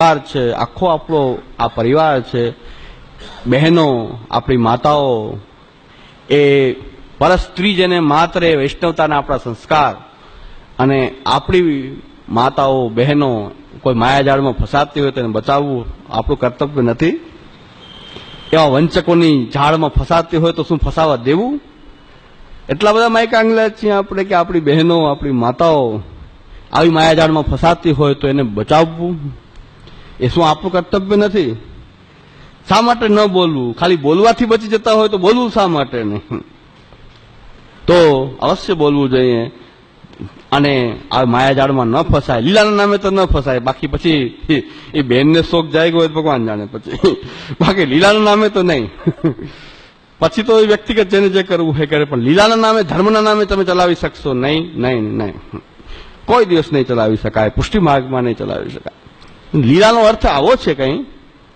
પરિવાર છે, આખો આપણો આ પરિવાર છે, બહેનો, આપણી માતાઓ, એ પરસ્ત્રી જેને માત્ર એ વૈષ્ણવતાના આપણા સંસ્કાર અને આપણી માતાઓ, બહેનો કોઈ માયાજાળમાં ફસાતી હોય તેને બચાવવું આપણું કર્તવ્ય નથી. એવા વંચકોની ઝાડમાં ફસાતી હોય તો શું ફસાવા દેવું? એટલા બધા માઇક આંગલા છીએ આપણે કે આપણી બહેનો, આપણી માતાઓ આવી માયાજાળમાં ફસાતી હોય તો એને બચાવવું. એ શું આપણું કર્તવ્ય નથી? શા માટે ન બોલવું? ખાલી બોલવાથી બચી જતા હોય તો બોલવું શા માટે નહીં? તો અવશ્ય બોલવું જોઈએ. અને આ માયાજાળમાં ન ફસાય, લીલાના નામે તો ન ફસાય. બાકી પછી એ બેનને શોખ જાય ગયો ભગવાન જાણે પછી. બાકી લીલાના નામે તો નહીં. પછી તો એ વ્યક્તિગત જેને જે કરવું હોય કરે, પણ લીલાના નામે, ધર્મના નામે તમે ચલાવી શકશો નહીં નહીં નહીં. કોઈ દિવસ નહીં ચલાવી શકાય, પુષ્ટિ માર્ગમાં નહીં ચલાવી શકાય. લીલાનો અર્થ આવો છે કઈ.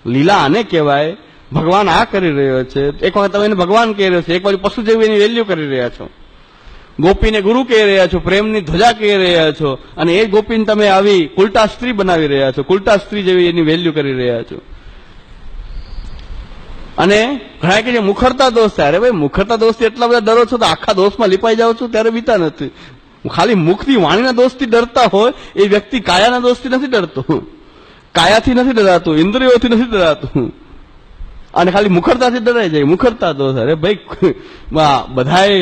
લીલા આને કહેવાય? ભગવાન આ કરી રહ્યો છે. એક વખત તમે એને ભગવાન કહી રહ્યો છે. એક બાજુ પશુ જેવી એની વેલ્યુ કરી રહ્યા છો. ગોપીને ગુરુ કહી રહ્યા છો, પ્રેમની ધ્વજા કહી રહ્યા છો અને એ ગોપીને તમે આવી ઉલટા સ્ત્રી બનાવી રહ્યા છો. ઉલટા સ્ત્રી જેવી એની વેલ્યુ કરી રહ્યા છો. અને ઘણા કે મુખરતા દોષ થાય અરે ભાઈ, મુખરતા દોષથી એટલા બધા ડરો છો તો આખા દોષમાં લીપાઈ જાઓ છો? ત્યારે બીતા નથી. ખાલી મુખથી વાણીના દોષથી ડરતા હોય, એ વ્યક્તિ કાયાના દોષથી નથી ડરતો. કાયાથી નથી ડરાતું, ઇન્દ્રિયોથી નથી ડરાતું. અને ખાલી મુખરતાથી ડરાઈ જાય. મુખરતા તો અરે ભાઈ બધાએ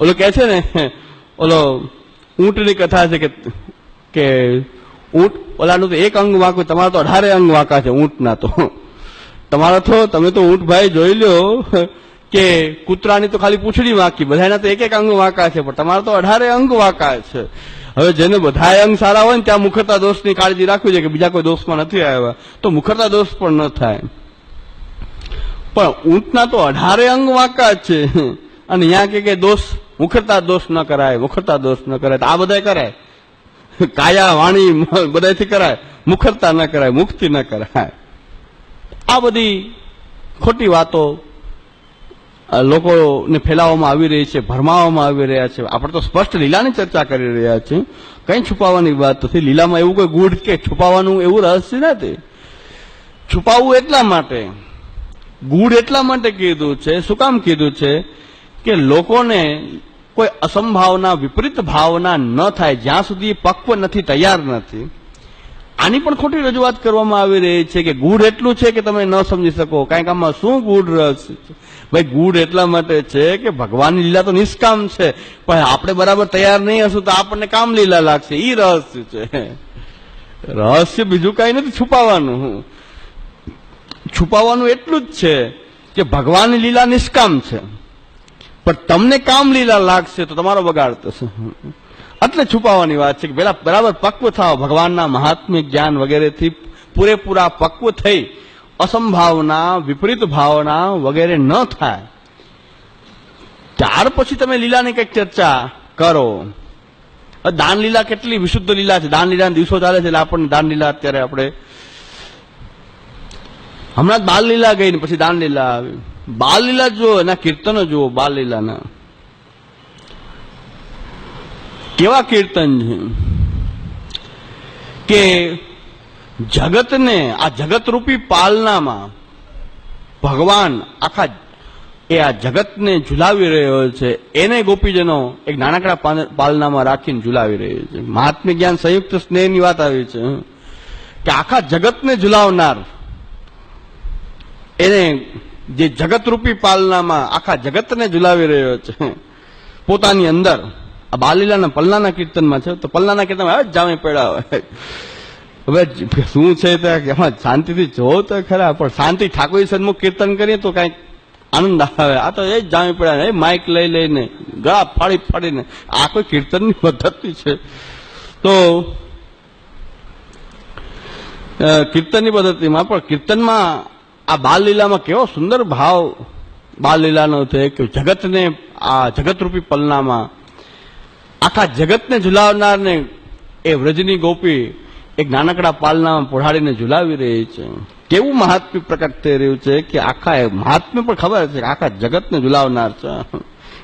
ઓલો કે છે ને, ઓલો ઊંટની કથા છે કે કે ઊંટ, ઓલાનું તો એક અંગ વાંકું, તમારા તો અઢારે અંગ વાંકા છે ઊંટના તો. તમારો તો, તમે તો ઊંટ ભાઈ જોઈ લો કે કૂતરાની તો ખાલી પૂંછડી વાંકી બધાના તો એક એક અંગ વાંકા છે, પણ તમારા તો અઢારે અંગ વાંકા છે. હવે જેને બધા અંગ સારા હોય ને ત્યાં મુખરતા દોષની કાળજી રાખવી છે કે બીજા કોઈ દોષમાં નથી આવ્યા. તો મુખરતા દોષ પણ ન થાય. પણ ઊંટના તો અઢારે અંગ વાંકા છે. અને અહીંયા કે દોષ, મુખરતા દોષ ન કરાય મુખરતા દોષ ન કરાય. તો આ બધાય કરાય. કાયા, વાણી બધાથી કરાય. મુખરતા ન કરાય, મુક્તિ ન કરાય. આ બધી ખોટી વાતો લોકોને ફેલાવવામાં આવી રહી છે, ભરમાવવામાં આવી રહ્યા છે. આપણે તો સ્પષ્ટ લીલાની ચર્ચા કરી રહ્યા છીએ. કંઈ છુપાવવાની વાત નથી. લીલામાં એવું કોઈ ગુઢ કે છુપાવવાનું એવું રહસ્ય નથી. છુપાવવું એટલા માટે, ગૂઢ એટલા માટે કીધું છે, શું કામ કીધું છે કે લોકોને કોઈ અસંભાવના, વિપરીત ભાવના ન થાય. જ્યાં સુધી પક્વ નથી, તૈયાર નથી. આની પણ ખોટી રજૂઆત કરવામાં આવી રહી છે કે ગુડ એટલું છે કે તમે ન સમજી શકો. કાંઈક આમાં શું ગુડ છે? ભાઈ, ગુડ એટલા માટે છે કે ભગવાનની લીલા તો નિષ્કામ છે, પણ આપણે બરાબર તૈયાર નહીં હશું તો આપણને કામ લીલા લાગશે. એ રહસ્ય છે. રહસ્ય બીજું કાંઈ નથી, છુપાવવાનું. છુપાવવાનું એટલું જ છે કે ભગવાનની લીલા નિષ્કામ છે. પણ તમને કામ લીલા લાગશે તો તમારો બગાડ થશે. એટલે છુપાવવાની વાત છે કે પેલા બરાબર પક્વ થાવ ભગવાનના મહાત્મ્ય જ્ઞાન વગેરેથી પૂરેપૂરા પક્વ થઈ. અસંભાવના, વિપરીત ભાવના વગેરે ન થાય. ત્યાર પછી તમે લીલાની કંઈક ચર્ચા કરો. દાન લીલા કેટલી વિશુદ્ધ લીલા છે. દાન લીલાના દિવસો ચાલે છે એટલે આપણને દાન લીલા અત્યારે આપણે હમણાં બાલ લીલા ગઈ ને પછી દાન લીલા આવી. બાલ લીલા જુઓ, એના કીર્તનો જુઓ બાલ લીલાના કેવા કીર્તન છે? કે જગતને, આ જગતરૂપી પાલનામાં ભગવાન આખા એ આ જગતને ઝુલાવી રહ્યો છે. એને ગોપીજનો એક નાનકડા પાલનામાં રાખીને ઝુલાવી રહ્યો છે. મહાત્મ્ય જ્ઞાન સંયુક્ત સ્નેહની વાત આવી છે. કે આખા જગતને ઝુલાવનાર એને જે જગતરૂપી પાલનામાં આખા જગતને ઝુલાવી રહ્યો છે, પોતાની અંદર આ બાલીલાના પલ્લાના કીર્તનમાં છે, તો પલ્લાના કીર્તનમાં હવે જામે પડ્યા હવે શું છે તે શાંતિથી જોવો તો ખરા, પણ શાંતિ ઠાકોરી સન્મુખ કીર્તન કરીએ તો કાંઈક આનંદ આવે. આ તો એ જ જામી પડ્યા એ માઇક લઈ લઈને, ગળા ફાડી ફાડીને, આ કોઈ કીર્તનની પદ્ધતિ છે. તો કીર્તનની પદ્ધતિમાં, પણ કીર્તનમાં આ બાલલીલામાં કેવો સુંદર ભાવ બાલલીલાનો છે કે જગતને, આ જગતરૂપી પલનામાં આખા જગતને ઝુલાવનારને એ વ્રજની ગોપી એક નાનકડા પાલના પોઢાડીને ઝુલાવી રહી છે. કેવું મહાત્મ્ય પ્રકટ થઈ રહ્યું છે કે આખા મહાત્મ્ય પણ ખબર છે કે આખા જગતને ઝુલાવનાર છે.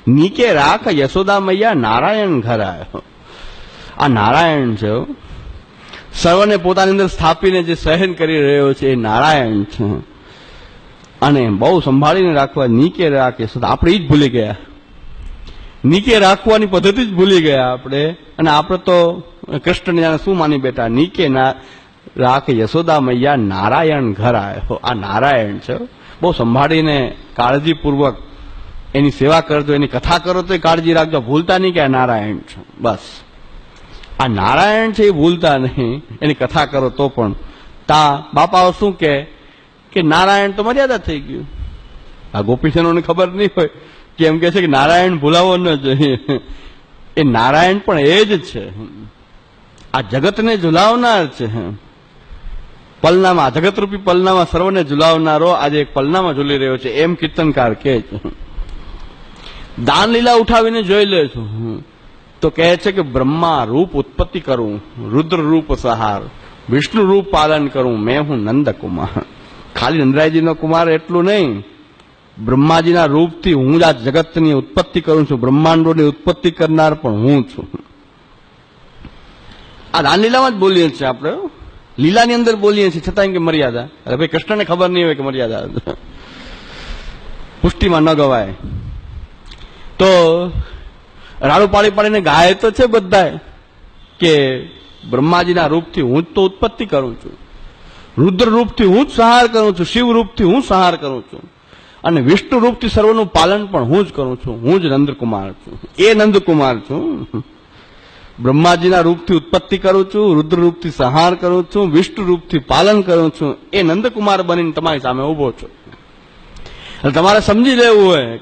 નીકે રાખ યશોદા મૈયા નારાયણ ઘર આ નારાયણ છે. સર્વને પોતાની અંદર સ્થાપીને જે સહન કરી રહ્યો છે એ નારાયણ છે. અને બહુ સંભાળીને રાખવા નીચે રાખે આપણે એ જ ભૂલી ગયા. નીચે રાખવાની પદ્ધતિ જ ભૂલી ગયા આપણે. અને આપણે તો કૃષ્ણને જાણે શું માની બેટા નીકે ના રાખ યશોદા મૈયા નારાયણ ઘર આવ્યો આ નારાયણ છે બહુ સંભાળીને કાળજીપૂર્વક એની સેવા કરજો, એની કથા કરો તો કાળજી રાખજો. ભૂલતા નહીં કે આ નારાયણ છે. બસ. આ નારાયણ છે એ ભૂલતા નહીં. એની કથા કરો તો પણ. તા બાપાઓ શું કે નારાયણ તો મર્યાદા થઈ ગયું. આ ગોપીજનોને ખબર નહીં હોય. કે એમ કે છે કે નારાયણ ભૂલાવો ન જોઈએ. એ નારાયણ પણ એ જ છે. આ જગતને ઝુલાવનાર છે. પલનામાં જગતરૂપી પલનામાં સર્વને ઝુલાવનારો આજે એક પલનામાં ઝૂલી રહ્યો છે. એમ કીર્તનકાર કે છે. દાન લીલા ઉઠાવીને જોઈ લે છું. તો કહે છે કે બ્રહ્મા રૂપ ઉત્પત્તિ કરું, રુદ્ર રૂપ સહાર, વિષ્ણુ રૂપ પાલન કરું, મેં હું નંદકુમાર. ખાલી નંદરાયજીનો કુમાર એટલું નહીં. બ્રહ્માજીના રૂપથી હું જ આ જગતની ઉત્પત્તિ કરું છું. બ્રહ્માંડોની ઉત્પત્તિ કરનાર પણ હું છું. આ રામલીલામાં જ બોલીએ છીએ આપણે. લીલાની અંદર બોલીએ છીએ છતાં કે મર્યાદા. અરે ભાઈ, કૃષ્ણને ખબર નહીં હોય કે મર્યાદા. પુષ્ટિમાં ન ગવાય. તો રાડું પાડી પાડીને ગાય તો છે બધાએ કે બ્રહ્માજીના રૂપથી હું જ તો ઉત્પત્તિ કરું છું. રુદ્ર રૂપથી હું જ સહાર કરું છું. શિવ રૂપથી હું સહાર કરું છું. અને વિષ્ણુ રૂપથી સર્વનું પાલન પણ હું જ કરું છું. હું જ નંદકુમાર છું. એ નંદકુમાર છું. બ્રહ્માજીના રૂપથી ઉત્પત્તિ કરું છું રુદ્ર રૂપથી સંહાર કરું છું વિષ્ણુ રૂપથી પાલન કરું છું. એ નંદકુમાર બનીને તમારી સામે ઊભો છું. એટલે તમારે સમજી લેવું હોય.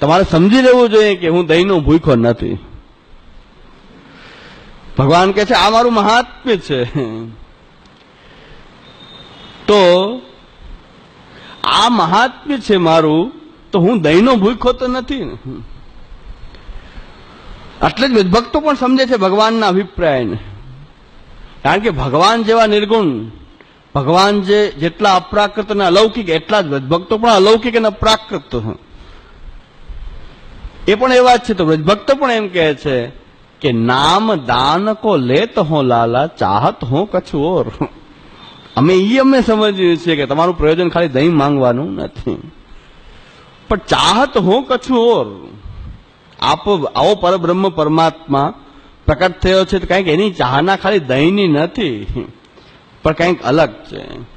તમારે સમજી લેવું જોઈએ કે હું દહીંનો ભૂખો નથી. ભગવાન કહે છે, આ મારું મહાત્મ્ય છે તો આ મહાત્મ્ય છે મારું, તો હું દહીંનો ભૂખો તો નથી. ને એટલે જ વિદભક્તો પણ સમજે છે ભગવાનના અભિપ્રાયને. કારણ કે ભગવાન જેવા નિર્ગુણ, ભગવાન જે જેટલા અપ્રાકૃત અને અલૌકિક, એટલા જ વિદભક્તો પણ અલૌકિક અને અપ્રાકૃત. એ પણ એવા જ છે, તો વ્રજભક્તો પણ એમ કહે છે કે, નામ દાન કો લેત હો લાલા, ચાહત હો કછુ ઓર. અમે એ અમે સમજીએ છીએ કે તમારું પ્રયોજન ખાલી દહીં માંગવાનું નથી. પણ ચાહત હો કછું ઓર? આપ આવો પરબ્રહ્મ પરમાત્મા પ્રકટ થયો છે તો કંઈક એની ચાહના ખાલી દહીંની નથી. પણ કંઈક અલગ છે.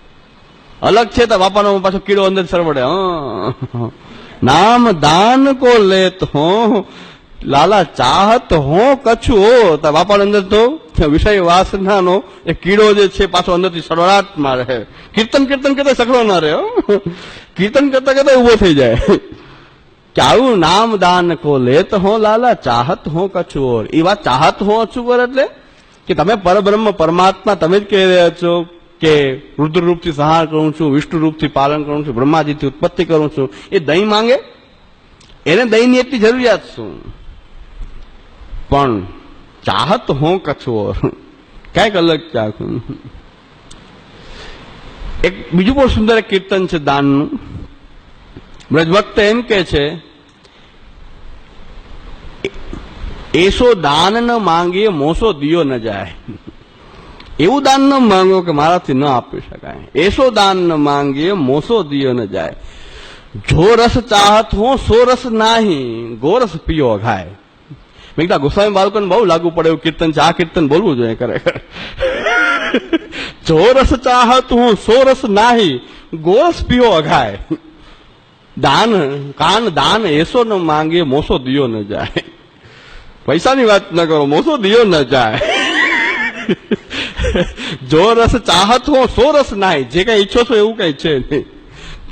અલગ છે તો બાપાનો પાછો કીડો અંદર સરવડે, હં. નામ દાન કો લેત હો. લાલા ચાહત હો કછું તા બાપાના અંદર તો વિષય વાસનાનો એ કીડો જે છે પાછો અંદરથી સડવાટ રહે. કીર્તન કીર્તન કરતા સકડો ના રહે. કીર્તન કરતા કરતા ઊભો થઈ જાય. કે નામ દાન કો લેત હો લાલા ચાહત હો કછું ઓર? એ વાત ચાહત હો ઓર એટલે? કે તમે પરબ્રહ્મ પરમાત્મા તમે જ કહી રહ્યા છો કે રુદ્ર રૂપથી સહાર કરું છું વિષ્ણુ રૂપથી પાલન કરું છું, બ્રહ્માજીથી ઉત્પત્તિ કરું છું. એ દહીં માંગે? એને દહીંની એટલી જરૂરિયાત શું? પણ ચાહત હું કછું ઓર? કંઈક અલગ ચાખું એક બીજું બહુ સુંદર કીર્તન છે દાનનું. બ્રજભક્ત એમ કે છે, એસો દાન ન માંગીએ મોસો દિયો ન જાય. એવું દાન ન માંગો કે મારાથી ન આપી શકાય. એસો દાન ન માંગીએ મોસો દિયો ન જાય. જો રસ ચાહત હો, સો રસ નાહી ગોરસ પીયો ઘાય. મેં કીધું ગોસ્વામી બાળકોને બહુ લાગુ પડે એવું કીર્તન છે. આ કીર્તન બોલવું જોઈએ ખરેખર. જો રસ ચાહત હું સો રસ નાહી ગોરસ પીયો અઘાય. દાન, કાન, દાન, એસો ન માંગે, મોસો દિયો ન જાય. પૈસાની વાત ન કરો, મોસો દિયો ન જાય. જો રસ ચાહત હો સો રસ નાહી. જે કઈ ઈચ્છો છો એવું કઈ છે નહીં.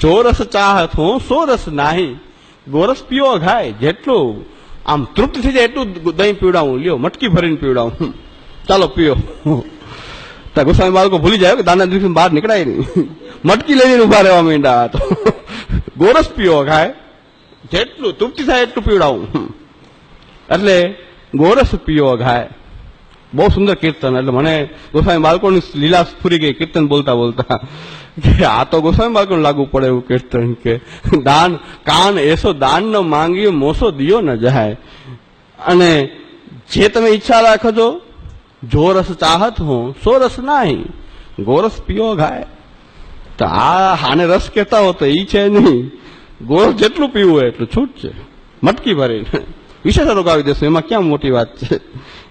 જો રસ ચાહત હો સો રસ નાહી ગોરસ પીઓ ખાય જેટલું આમ તૃપ્ત થઈ જાય એટલું દહીં પીવડાવું, લ્યો, મટકી ભરીને પીવડાવું. ચાલો, પીઓ. ત્યાં ગુસ્સામાં બાળકો ભૂલી જાય કે દાના દિવસ બહાર નીકળાય નહીં. મટકી લઈને ઊભા રહેવા માંડ્યા. તો ગોરસ પીઓ, ખાય. જેટલું તૃપ્તિ થાય એટલું પીવડાવું. એટલે ગોરસ પીઓ ઘાય બહુ સુંદર કીર્તન. એટલે મને ગોસાઈ બાળકોની લીલા ફૂરી ગઈ, કીર્તન બોલતા બોલતા. આ તો બાળકોને લાગુ પડે એવું કીર્તન કે દાન, કાન એસો દાન ન માંગી મોસો દિયો ન જાય. અને જે તમે ઈચ્છા રાખો છો, જો રસ ચાહત હો, સો રસ નાહી, ગોરસ પીઓ ગાય. તો આ આને રસ કહેતા હો તો એ છે નહીં. ગોરસ જેટલું પીવું હોય એટલું છૂટ છે. મટકી ભરીને. વિશેષ રોગાવી દેશું એમાં ક્યાં મોટી વાત છે?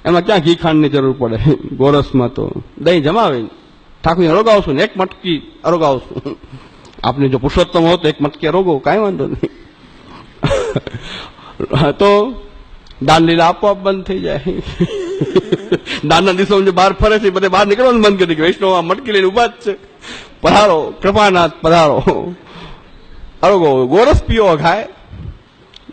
એમાં ક્યાં ઘી ખાંડની જરૂર પડે? ગોરસમાં તો દહીં જમાવીને. ઠાકોરને રોગાવશું ને? એક મટકી અરોગાવશું આપને જો પુરુષોત્તમ હો તો એક મટકી અરોગો, કાંઈ વાંધો નહીં. તો દાન લીલા આપોઆપ બંધ થઈ જાય. દાનના દિવસો જે બહાર ફરે છે બધે બહાર નીકળવાનું બંધ કરી દે વૈષ્ણવ આ મટકી લઈને ઊભા જ છે. પધારો, કૃપાનાથ, પધારો. અરોગો, ગોરસ પીવો ખાય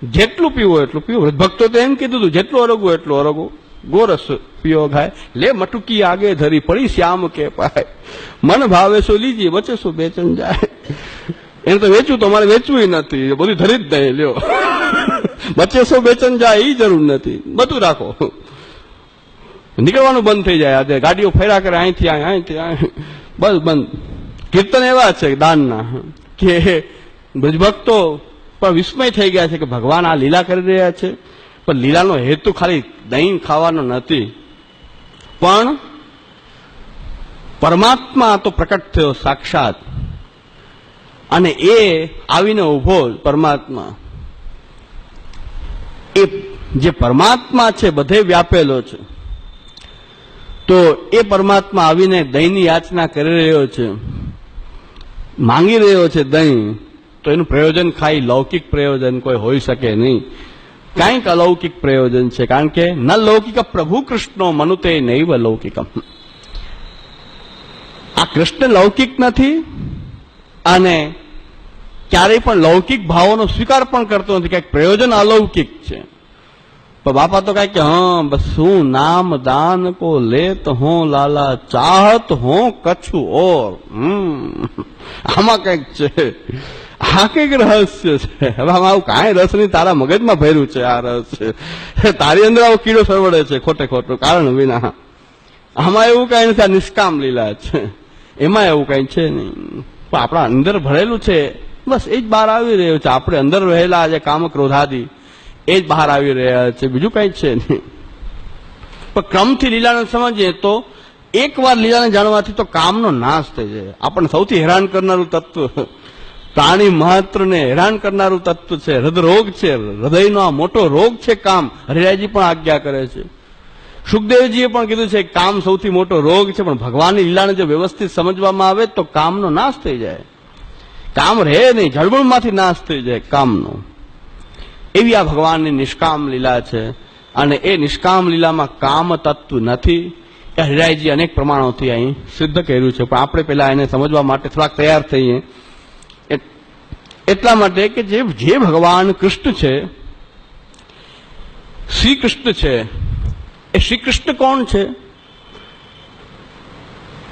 જેટલું પીવો એટલું પીવો. ભક્તો તો એમ કીધું હતું જેટલું અરોગો, એટલું અરોગો. ગોરસ. પીવો હૈ લે, મટુકી આગે ધરી, પડી શ્યામ કે પાય મન ભાવે સો લીજી બચે સો બેચન જાય. એને તો વેચવું તો મારે વેચવું નથી. બધું ધરી જ નહીં લ્યો. વચ્ચે સો બેચન જાય એ જરૂર નથી. બધું રાખો. નીકળવાનું બંધ થઈ જાય આજે. ગાડીઓ ફેરા કરે, અહીંથી અહીં અહીંથી અહીં બસ બંધ. કીર્તન એવા છે દાનના. કે બ્રજભક્તો પણ વિસ્મય થઈ ગયા છે કે ભગવાન આ લીલા કરી રહ્યા છે. પણ લીલાનો હેતુ ખાલી દહીં ખાવાનો નથી. પણ પરમાત્મા તો પ્રકટ થયો સાક્ષાત. અને એ આવીને ઊભો પરમાત્મા. એ જે પરમાત્મા છે, બધે વ્યાપેલો છે. તો એ પરમાત્મા આવીને દહીંની યાચના કરી રહ્યો છે. માંગી રહ્યો છે દહીં. તો એનું પ્રયોજન ખાઈ, લૌકિક પ્રયોજન કોઈ હોઈ શકે નહીં. કાંઈક અલૌકિક પ્રયોજન છે, કારણ કે ન લૌકિક પ્રભુ કૃષ્ણો મનુતે નૈવ લૌકિકમ. આ કૃષ્ણ લૌકિક નથી અને ક્યારેય પણ લૌકિક ભાવોનો સ્વીકાર પણ કરતો નથી કંઈક પ્રયોજન અલૌકિક છે. પણ બાપા તો કહે કે, હા, બસ શું નામ દાન કો લેત હો, લાલા, ચાહત હો, કછું ઓર. હમ, આમાં કંઈક છે. આ કંઈક રહસ્ય છે? હવે આમાં આવું કાંઈ રસ નહીં, તારા મગજમાં ભર્યું છે આ રહસ્ય. તારી અંદર આવો કીડો સરવડે છે, ખોટે ખોટું, કારણ વિના. આમાં એવું કઈ નથી, આ નિષ્કામ લીલા છે. એમાં એવું કઈ છે નહીં. પણ આપણા અંદર ભરેલું છે, બસ એ જ બહાર આવી રહ્યું છે. આપણે અંદર રહેલા જે કામ ક્રોધાદી, એ જ બહાર આવી રહ્યા છે. બીજું કઈ છે નહીં. પણ ક્રમથી લીલાને સમજીએ તો એકવાર લીલાને જાણવાથી તો કામનો નાશ થઈ જાય. આપણને સૌથી હેરાન કરનારું તત્વ પ્રાણી માત્રને હેરાન કરનારું તત્વ છે, હૃદરોગ છે, હૃદયનો આ મોટો રોગ છે કામ. હરિરાયજી પણ આજ્ઞા કરે છે. સુખદેવજીએ પણ કીધું છે, કામ સૌથી મોટો રોગ છે, પણ ભગવાનની લીલાને જો વ્યવસ્થિત સમજવામાં આવે તો કામનો નાશ થઈ જાય. કામ રહે નહીં, જળબળમાંથી નાશ થઈ જાય કામનો. એવી આ ભગવાનની નિષ્કામ લીલા છે અને એ નિષ્કામ લીલામાં કામ તત્વ નથી. એ હરિરાયજી અનેક પ્રમાણોથી અહીં સિદ્ધ કર્યું છે, પણ આપણે પહેલા એને સમજવા માટે થોડાક તૈયાર થઈએ. એટલા માટે કે જે જે ભગવાન કૃષ્ણ છે શ્રી કૃષ્ણ છે, એ શ્રી કૃષ્ણ કોણ છે?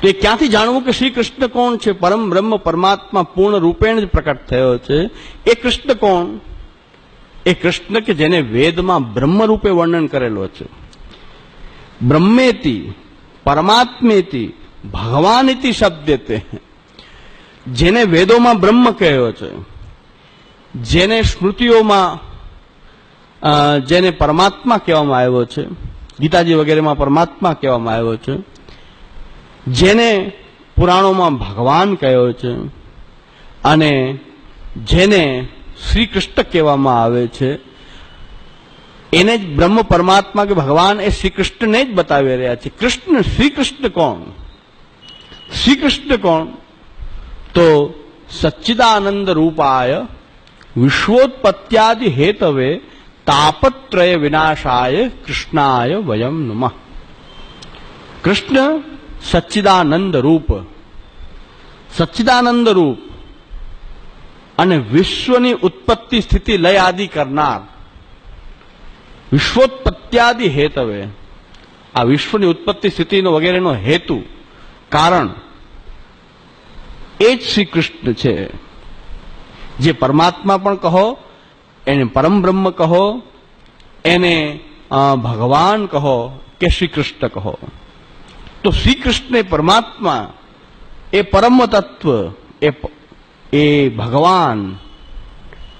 તો ક્યાંથી જાણવું કે શ્રી કૃષ્ણ કોણ છે? પરમ બ્રહ્મ પરમાત્મા પૂર્ણ રૂપેણ જ પ્રકટ થયો છે. એ કૃષ્ણ કોણ? એ કૃષ્ણ કે જેને વેદમાં બ્રહ્મ રૂપે વર્ણન કરેલો છે. બ્રહ્મેતિ, પરમાત્મેતિ, ભગવાનિતિ શબ્દતે જેને વેદોમાં બ્રહ્મ કહ્યો છે. જેને સ્મૃતિઓમાં જેને પરમાત્મા કહેવામાં આવ્યો છે, ગીતાજી વગેરેમાં પરમાત્મા કહેવામાં આવ્યો છે, જેને પુરાણોમાં ભગવાન કહ્યો છે, અને જેને શ્રી કૃષ્ણ કહેવામાં આવે છે, એને જ બ્રહ્મ પરમાત્મા કે ભગવાન એ શ્રી કૃષ્ણને જ બતાવી રહ્યા છે. કૃષ્ણ શ્રી કૃષ્ણ કોણ? શ્રી કૃષ્ણ કોણ? તો સચ્ચિદાનંદ રૂપાય વિશ્વોત્પત્યાદિ હેતવે તાપત્રય વિનાશાય કૃષ્ણાય વયમ નમઃ કૃષ્ણ સચ્ચિદાનંદ રૂપ સચ્ચિદાનંદ રૂપ અને વિશ્વની ઉત્પત્તિ સ્થિતિ લય આદિ કરનાર વિશ્વોત્પત્યાદિ હેતવે આ વિશ્વની ઉત્પત્તિ સ્થિતિનો વગેરેનો હેતુ કારણ એ જ શ્રી કૃષ્ણ છે જે પરમાત્મા પણ કહો, એને પરમ બ્રહ્મ કહો, એને ભગવાન કહો કે શ્રી કૃષ્ણ કહો. તો શ્રી કૃષ્ણ પરમાત્મા એ પરમ તત્વ, એ એ ભગવાન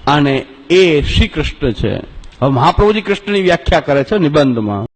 અને એ શ્રી કૃષ્ણ છે. હવે મહાપ્રભુજી કૃષ્ણની વ્યાખ્યા કરે છે નિબંધમાં.